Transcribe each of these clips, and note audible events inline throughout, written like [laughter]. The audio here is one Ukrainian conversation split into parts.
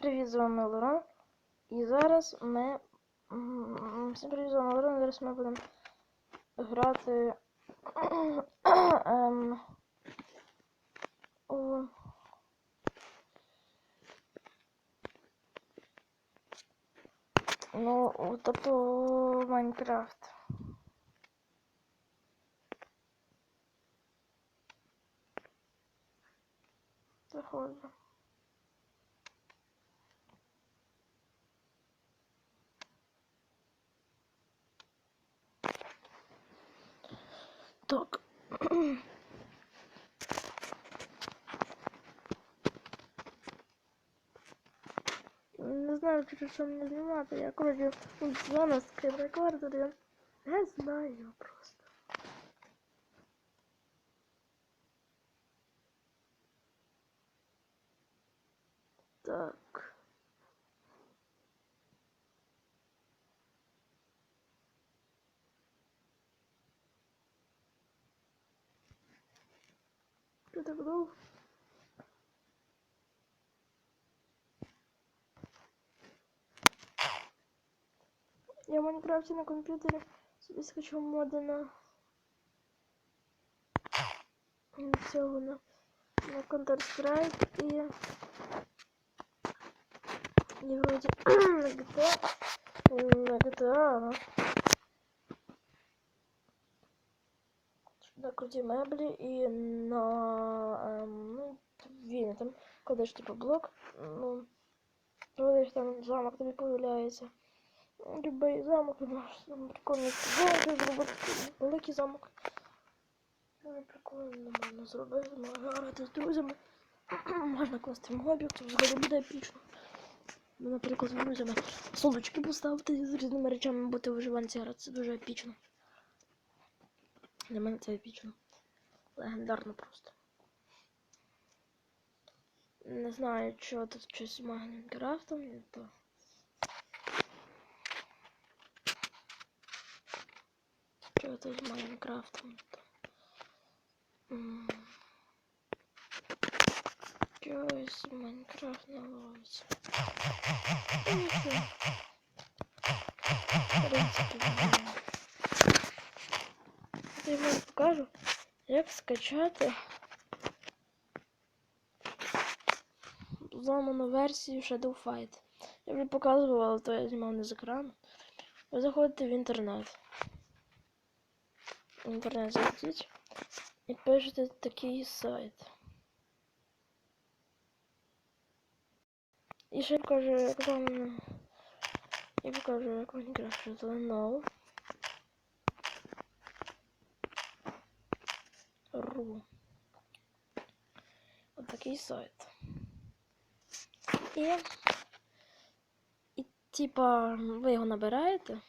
Привіт, з вами Лоран. І зараз ми. Всім привіт, з вами Лоран. Зараз ми будемо грати. ем, у... Ну, тобто Майнкрафт. Заходжу. Так. Не знаю, через що мені знімати. Я коротше скрін рекордер. Я не знаю просто. Так. Що так довго? Я в Майнкрафті на комп'ютері собі скачав моди на на цього на, на Counter-Strike і і вроді на GTA на GTA на круті меблі і на ем, ну, він там кладеш типу блок, ну вводиш там замок тобі появляється. Любий замок, ти можеш там прикольно замок зробити, великий замок. Дуже прикольно можна зробити, можна грати з друзями. [clears throat] можна класти мобів, то взагалі буде епічно. Ну, Наприклад, з друзями солочки поставити з різними речами бути виживанці грати. Це дуже епічно. Для мене це епічно. Легендарно просто. Не знаю, що тут щось з Майнкрафтом, то. Що тут з Майнкрафтом? то. Щось Майнкрафт не ловиться. Ну, нічого. В принципі, нормально. Я вам покажу, як скачати зламану версію Shadow Fight. Я вже показувала, але то я знімав не з екрану. Ви заходите в інтернет. В інтернет зайдіть і пишете такий сайт. І ще покажу, як вам. І покажу, як Minecraft no. Ру. От такий сайт. І, і типа ви його набираєте.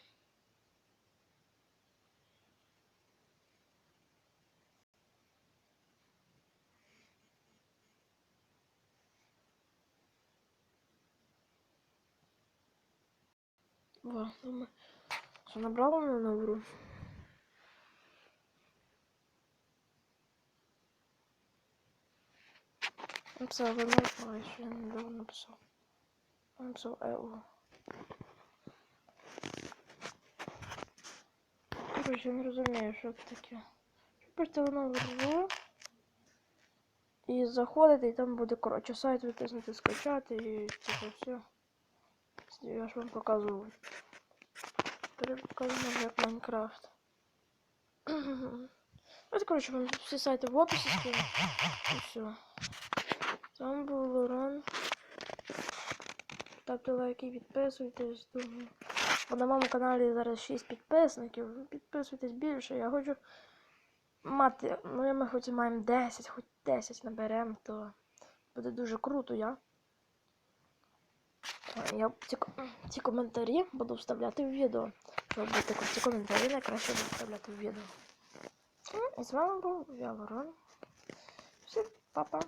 Во, думаю, що набрала на набру. Написав ой, що я недавно написав. Написав ЕО. Короче, я не розумію, що це таке. Просто воно врво. І заходите, і там буде, коротше, сайт витиснути, скачати і типу все. Я ж вам показував. Тепер показано як Майнкрафт. [clears throat] Ось, коротше, вам всі сайти в описі. І все. Вами був Лоран. Ставте лайки, підписуйтесь. Думаю. Бо на моєму каналі зараз 6 підписників. Підписуйтесь більше. Я хочу мати. Ну, ми хоч маємо 10, хоч 10 наберемо, то буде дуже круто, я. Я ці, ці коментарі буду вставляти в відео. Щоб ці коментарі найкраще буду вставляти в відео. І з вами був я Лоран. Всім па-па.